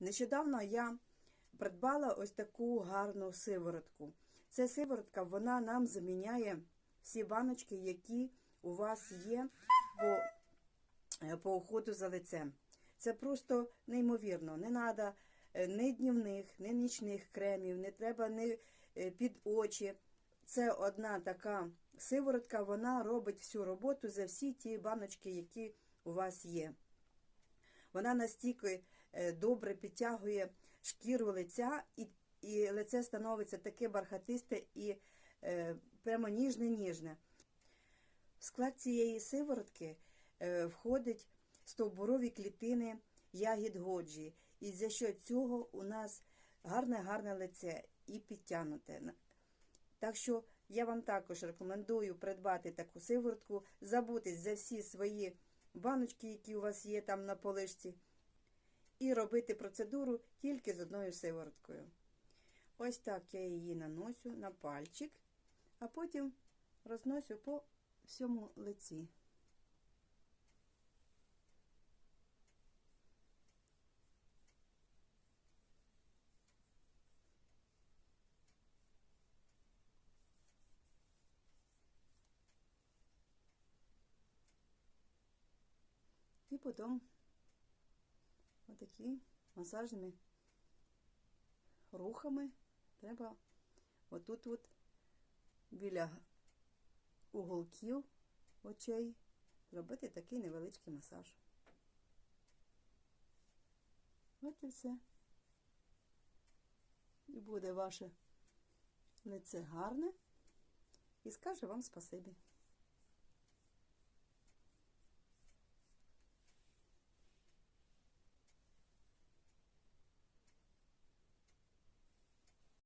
Нещодавно я придбала ось таку гарну сиворотку. Ця сиворотка вона нам заміняє всі баночки, які у вас є по, е, по уходу за лицем. Це просто неймовірно. Не треба ні днівних, ні нічних кремів, не треба ні е, під очі. Це одна така сиворотка, вона робить всю роботу за всі ті баночки, які у вас є. Вона настільки добре підтягує шкіру лиця, і, і лице становиться таке бархатисте і е, прямо ніжне-ніжне. В склад цієї сиворотки е, входить стовбурові клітини ягід годжі. І за що цього у нас гарне-гарне лице і підтягнуте. Так що я вам також рекомендую придбати таку сиворотку, забутись за всі свої баночки, які у вас є там на полишці, і робити процедуру тільки з одною сивороткою. Ось так я її наносю на пальчик, а потім розносю по всьому лиці. І потім отакі масажними рухами треба отут от біля уголків очей зробити такий невеличкий масаж. От і все. І буде ваше лице гарне і скаже вам спасибі.